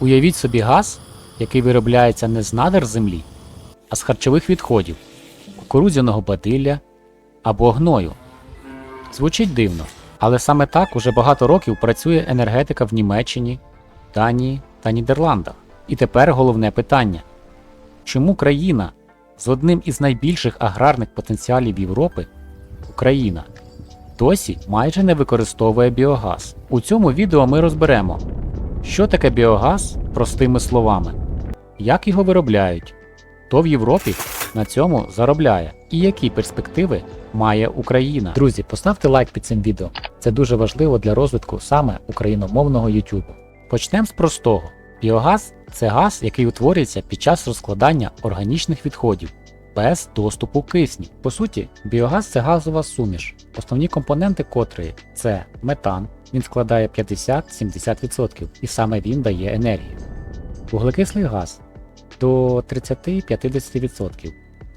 Уявіть собі газ, який виробляється не з надр землі, а з харчових відходів, кукурудзяного бадилля або гною. Звучить дивно, але саме так уже багато років працює енергетика в Німеччині, Данії та Нідерландах. І тепер головне питання: чому країна з одним із найбільших аграрних потенціалів Європи, Україна, досі майже не використовує біогаз? У цьому відео ми розберемо, що таке біогаз простими словами, як його виробляють, хто в Європі на цьому заробляє і які перспективи має Україна. Друзі, поставте лайк під цим відео. Це дуже важливо для розвитку саме україномовного YouTube. Почнемо з простого. Біогаз це газ, який утворюється під час розкладання органічних відходів без доступу кисню. По суті, біогаз це газова суміш, основні компоненти котрої це метан, він складає 50-70%, і саме він дає енергію. Вуглекислий газ до 30-50%,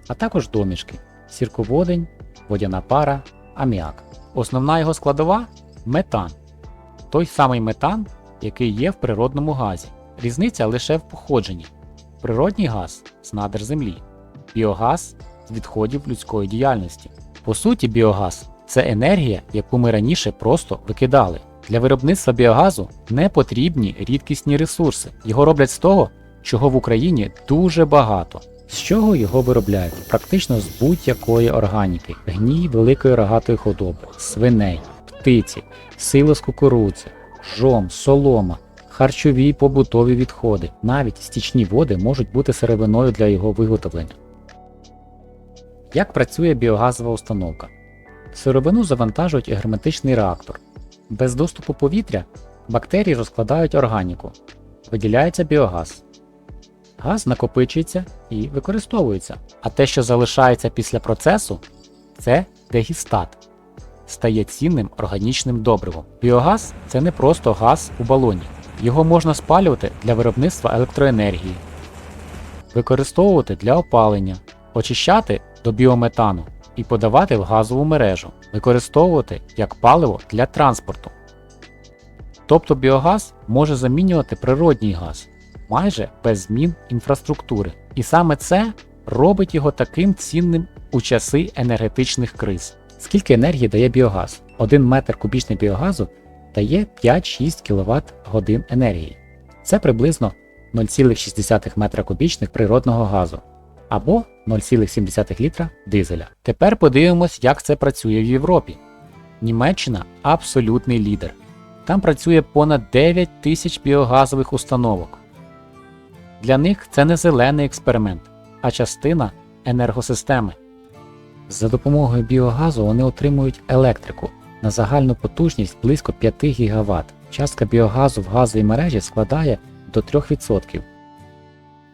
а також домішки, сірководень, водяна пара, аміак. Основна його складова метан. Той самий метан, який є в природному газі. Різниця лише в походженні. Природній газ з надр землі, біогаз з відходів людської діяльності. По суті, біогаз це енергія, яку ми раніше просто викидали. Для виробництва біогазу не потрібні рідкісні ресурси. Його роблять з того, чого в Україні дуже багато. З чого його виробляють? Практично з будь-якої органіки, гній великої рогатої худоби, свиней, птиці, сило з кукурудзи, жом, солома, харчові побутові відходи. Навіть стічні води можуть бути сировиною для його виготовлення. Як працює біогазова установка? Сировину завантажують у герметичний реактор. Без доступу повітря бактерії розкладають органіку, виділяється біогаз. Газ накопичується і використовується. А те, що залишається після процесу, це дегістат. Стає цінним органічним добривом. Біогаз це не просто газ у балоні. Його можна спалювати для виробництва електроенергії, використовувати для опалення, очищати до біометану і подавати в газову мережу, використовувати як паливо для транспорту. Тобто біогаз може замінювати природній газ майже без змін інфраструктури. І саме це робить його таким цінним у часи енергетичних криз. Скільки енергії дає біогаз? 1 метр кубічний біогазу дає 5-6 кВт годин енергії. Це приблизно 0,6 метра кубічних природного газу або 0,7 літра дизеля. Тепер подивимось, як це працює в Європі. Німеччина абсолютний лідер. Там працює понад 9 тисяч біогазових установок. Для них це не зелений експеримент, а частина енергосистеми. За допомогою біогазу вони отримують електрику на загальну потужність близько 5 ГВт. Частка біогазу в газовій мережі складає до 3%.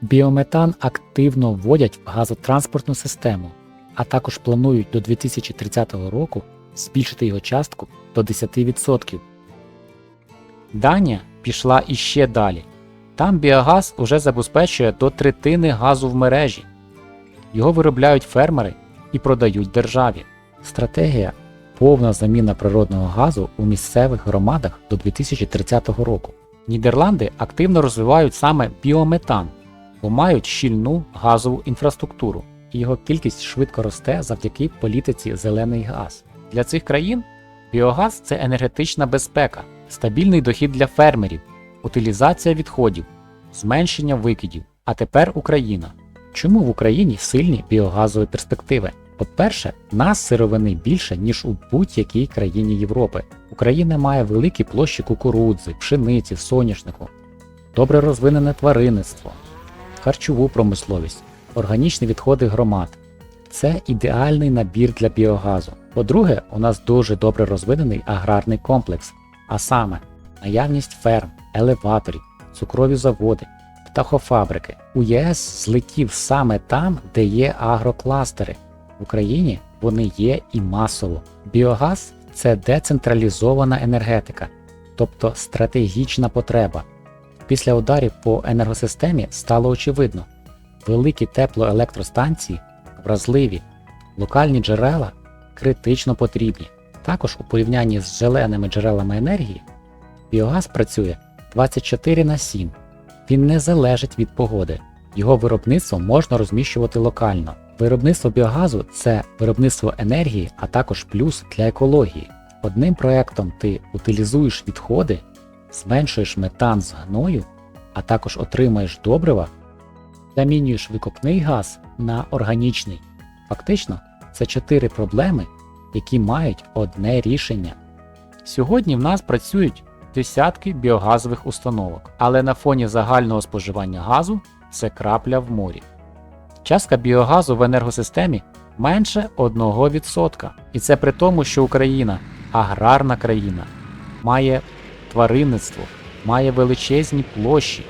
Біометан активно вводять в газотранспортну систему, а також планують до 2030 року збільшити його частку до 10%. Данія пішла іще далі. Там біогаз уже забезпечує до третини газу в мережі. Його виробляють фермери і продають державі. Стратегія повна заміна природного газу у місцевих громадах до 2030 року. Нідерланди активно розвивають саме біометан, мають щільну газову інфраструктуру, і його кількість швидко росте завдяки політиці зелений газ. Для цих країн біогаз це енергетична безпека, стабільний дохід для фермерів, утилізація відходів, зменшення викидів. А тепер Україна. Чому в Україні сильні біогазові перспективи? По-перше, нас сировини більше, ніж у будь-якій країні Європи. Україна має великі площі кукурудзи, пшениці, соняшнику, добре розвинене тваринництво, харчову промисловість, органічні відходи громад. Це ідеальний набір для біогазу. По-друге, у нас дуже добре розвинений аграрний комплекс, а саме наявність ферм, елеваторів, цукрові заводи, птахофабрики. У ЄС злетів саме там, де є агрокластери. В Україні вони є і масово. Біогаз це децентралізована енергетика, тобто стратегічна потреба. Після ударів по енергосистемі стало очевидно, великі теплоелектростанції вразливі, локальні джерела критично потрібні. Також у порівнянні з зеленими джерелами енергії біогаз працює 24 на 7, Він не залежить від погоди. Його виробництво можна розміщувати локально. Виробництво біогазу це виробництво енергії, а також плюс для екології. Одним проектом ти утилізуєш відходи, зменшуєш метан з гною, а також отримаєш добрива, замінюєш викопний газ на органічний. Фактично, це чотири проблеми, які мають одне рішення. Сьогодні в нас працюють десятки біогазових установок, але на фоні загального споживання газу це крапля в морі. Частка біогазу в енергосистемі менше 1%. І це при тому, що Україна аграрна країна, має тваринництво, має величезні площі,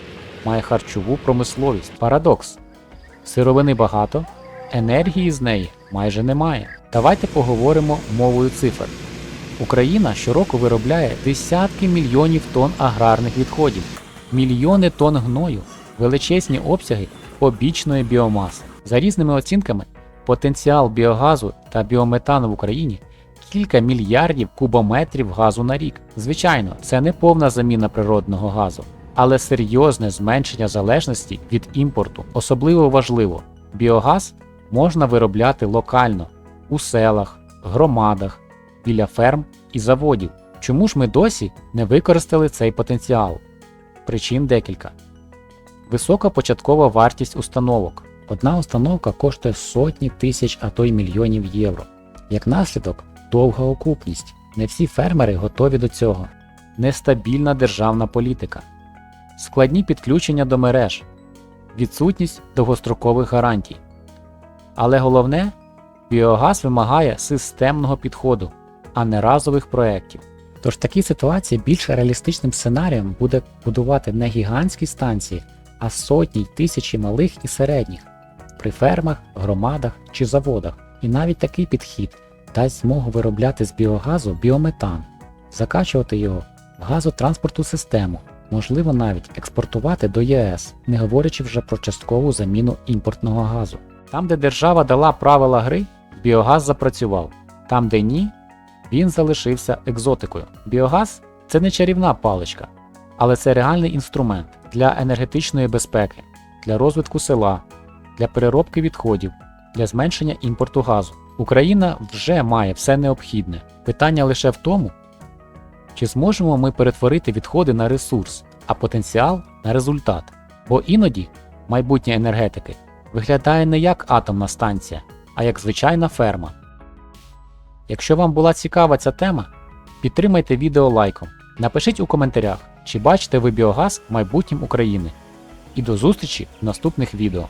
має харчову промисловість. Парадокс. Сировини багато, енергії з неї майже немає. Давайте поговоримо мовою цифр. Україна щороку виробляє десятки мільйонів тонн аграрних відходів, мільйони тонн гною, величезні обсяги побічної біомаси. За різними оцінками, потенціал біогазу та біометану в Україні кілька мільярдів кубометрів газу на рік. Звичайно, це не повна заміна природного газу, але серйозне зменшення залежності від імпорту. Особливо важливо, біогаз можна виробляти локально у селах, громадах, біля ферм і заводів. Чому ж ми досі не використали цей потенціал? Причин декілька. Висока початкова вартість установок. Одна установка коштує сотні тисяч, а то й мільйонів євро. Як наслідок, довга окупність. Не всі фермери готові до цього. Нестабільна державна політика, складні підключення до мереж, відсутність довгострокових гарантій. Але головне, біогаз вимагає системного підходу, а не разових проєктів. Тож в такій ситуації більш реалістичним сценарієм буде будувати не гігантські станції, а сотні й тисячі малих і середніх при фермах, громадах чи заводах. І навіть такий підхід дасть змогу виробляти з біогазу біометан, закачувати його в газотранспортну систему, можливо навіть експортувати до ЄС, не говорячи вже про часткову заміну імпортного газу. Там, де держава дала правила гри, біогаз запрацював. Там, де ні, він залишився екзотикою. Біогаз це не чарівна паличка, але це реальний інструмент для енергетичної безпеки, для розвитку села, для переробки відходів, для зменшення імпорту газу. Україна вже має все необхідне. Питання лише в тому, чи зможемо ми перетворити відходи на ресурс, а потенціал на результат. Бо іноді майбутнє енергетики виглядає не як атомна станція, а як звичайна ферма. Якщо вам була цікава ця тема, підтримайте відео лайком, напишіть у коментарях, чи бачите ви біогаз майбутнім України. І до зустрічі в наступних відео.